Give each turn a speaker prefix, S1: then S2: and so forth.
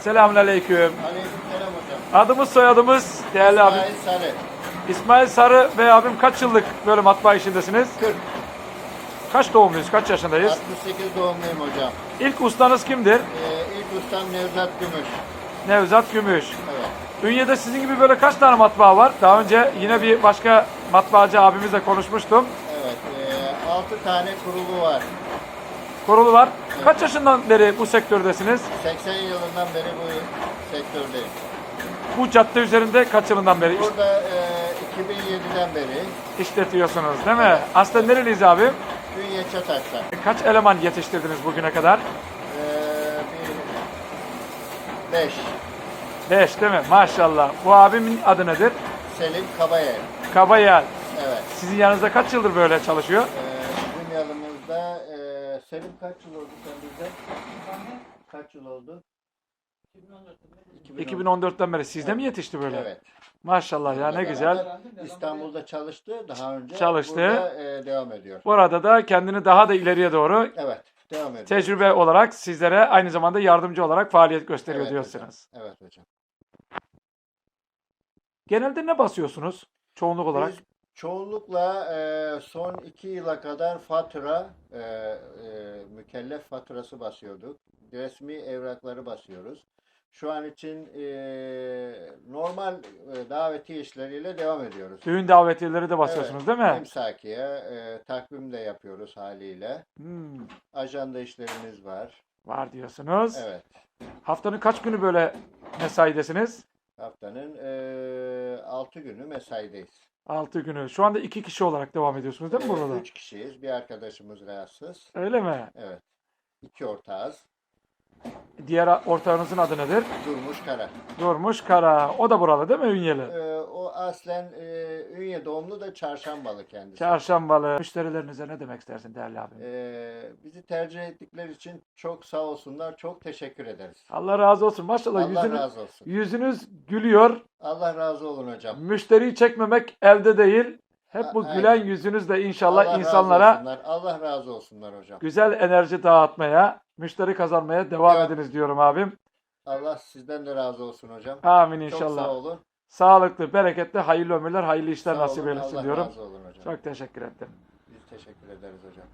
S1: Selamünaleyküm.
S2: Aleykümselam hocam.
S1: Adımız soyadımız değerli abim.
S2: İsmail Salih.
S1: İsmail Sarı ve abim kaç yıllık böyle matbaa işindesiniz?
S2: 40.
S1: Kaç doğumluyuz? Kaç yaşındayız?
S2: 68 doğumluyum hocam.
S1: İlk ustanız kimdir?
S2: Ee, ilk ustam Nevzat Gümüş.
S1: Nevzat Gümüş.
S2: Evet.
S1: Ünye'de sizin gibi böyle kaç tane matbaa var? Daha önce yine bir başka matbaacı abimizle konuşmuştum.
S2: Evet. E, 6 tane kurulu var.
S1: Kurulu var. Kaç yaşından beri bu sektördesiniz?
S2: 80 yılından beri bu sektördeyim.
S1: Bu cadde üzerinde kaç yılından beri iş-
S2: Burada e, 2007'den beri
S1: işletiyorsunuz değil mi? Aslında nereliyiz abim?
S2: Ünye Çatak'ta.
S1: Kaç eleman yetiştirdiniz bugüne kadar?
S2: E, bir 5.
S1: Beş değil mi? Maşallah. Bu abimin adı nedir?
S2: Selim Kabayel.
S1: Kabayel.
S2: Evet.
S1: Sizin yanınızda kaç yıldır böyle çalışıyor?
S2: E, bizim yanımızda e, Selim kaç yıl oldu sen bizde? Kaç yıl oldu? 2014.
S1: 2014'ten beri sizde mi yetişti böyle?
S2: Evet.
S1: Maşallah ya ne güzel.
S2: İstanbul'da çalıştı daha önce.
S1: Çalıştı.
S2: Burada e, devam ediyor.
S1: Burada da kendini daha da ileriye doğru
S2: Evet, devam ediyor.
S1: tecrübe olarak sizlere aynı zamanda yardımcı olarak faaliyet gösteriyor
S2: Evet
S1: diyorsunuz.
S2: Hocam. Evet hocam.
S1: Genelde ne basıyorsunuz çoğunluk olarak?
S2: Biz çoğunlukla e, son iki yıla kadar fatura, e, e, mükellef faturası basıyorduk. Resmi evrakları basıyoruz. Şu an için e, normal e, daveti işleriyle devam ediyoruz.
S1: Düğün davetiyeleri de basıyorsunuz değil mi?
S2: Emsakiye, e, takvim de yapıyoruz haliyle.
S1: Hmm,
S2: Ajanda işlerimiz var.
S1: var diyorsunuz.
S2: Evet.
S1: Haftanın kaç günü böyle mesaidesiniz?
S2: Haftanın e, 6 günü mesaideyiz.
S1: 6 günü. Şu anda iki kişi olarak devam ediyorsunuz değil mi burada?
S2: 3 kişiyiz. Bir arkadaşımız rahatsız.
S1: Öyle mi?
S2: Evet. İki ortağız.
S1: Diğer ortağınızın adı nedir?
S2: Durmuş Kara.
S1: Durmuş Kara. O da buralı değil mi Ünyeli?
S2: E, o aslen e, Ünye doğumlu da çarşambalı kendisi.
S1: Çarşambalı. Müşterilerinize ne demek istersin değerli abim?
S2: E, bizi tercih ettikleri için çok sağ olsunlar. Çok teşekkür ederiz.
S1: Allah razı olsun. Maşallah
S2: Allah
S1: yüzünüz,
S2: razı olsun.
S1: yüzünüz gülüyor.
S2: Allah razı olun hocam.
S1: Müşteriyi çekmemek elde değil. Hep bu
S2: A-
S1: gülen
S2: aynen.
S1: yüzünüzle inşallah
S2: Allah razı
S1: insanlara
S2: olsunlar. Allah razı olsunlar hocam.
S1: güzel enerji dağıtmaya, müşteri kazanmaya devam
S2: Evet.
S1: ediniz diyorum abim.
S2: Allah sizden de razı olsun hocam.
S1: Amin
S2: Çok
S1: inşallah.
S2: sağ olun.
S1: Sağlıklı, bereketli, hayırlı ömürler, hayırlı işler
S2: Sağ
S1: nasip
S2: olun.
S1: eylesin
S2: Allah
S1: diyorum.
S2: razı olun hocam.
S1: Çok teşekkür ettim.
S2: Biz teşekkür ederiz hocam.